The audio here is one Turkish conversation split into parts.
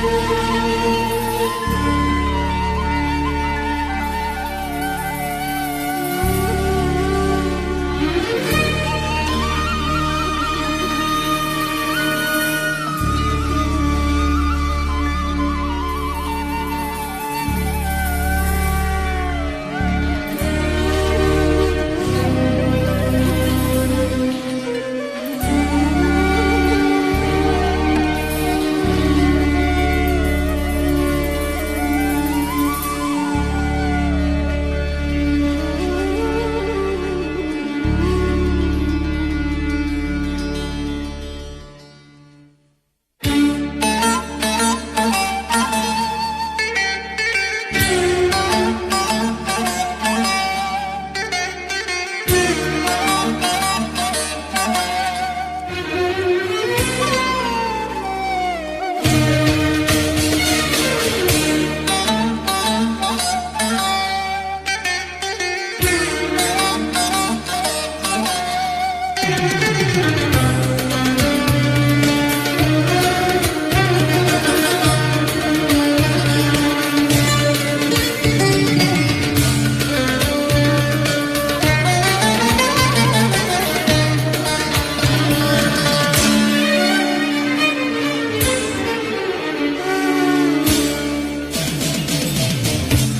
Música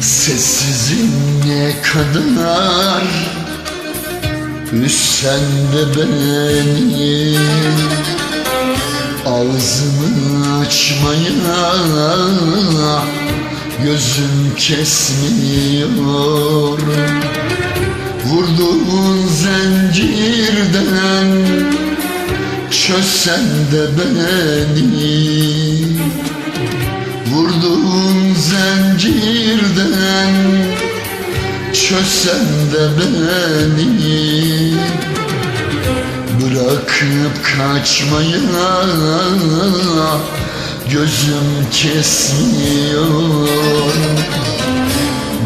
Sessizim ne kadar Üssen de beni Ağzımı açmaya Gözüm kesmiyor. Vurduğun zincirden Çözsen de beni. Vurduğun zincirden Çözsen de beni. Bırakıp kaçmaya Gözüm kesmiyor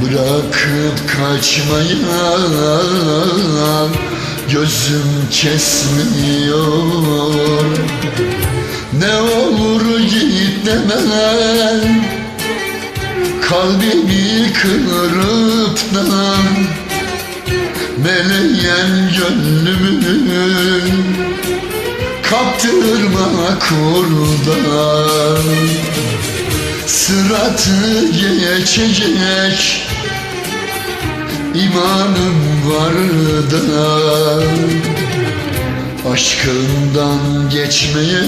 Bırakıp kaçmaya Gözüm kesmiyor. Ne olur git deme Kalbimi kırıp da Meleyen gönlümü Kaptırma kurdan Sıratı geçecek imanım var da. Aşkından geçmeye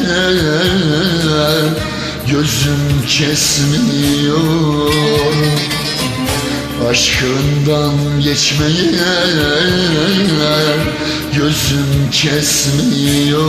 gözüm kesmiyor Aşkından geçmeye gözüm kesmiyor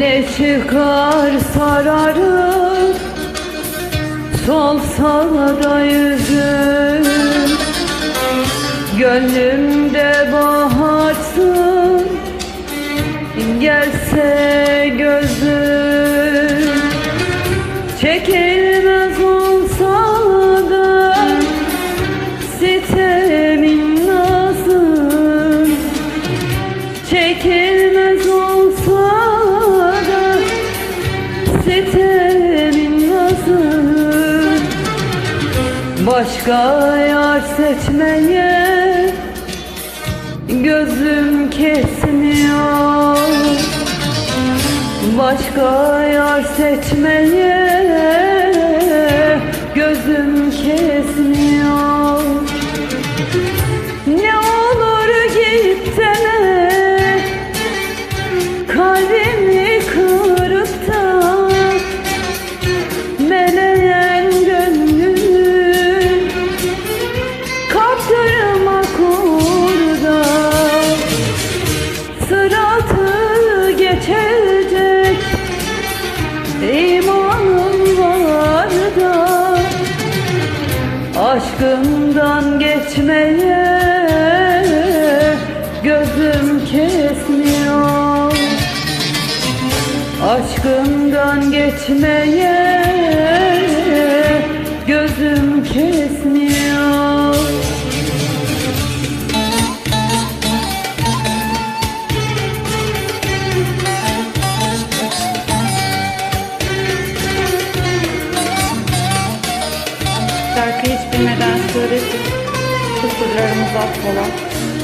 Ne çıkar sararır Solsa da yüzüm Gönlümde baharsın Başka yar seçmeye Gözüm kesmiyor. Başka yar seçmeye Gözüm kesmiyor. Ne olur git deme Aşkından geçmeye gözüm kesmiyor. Aşkından geçmeye Şarkıyı hiç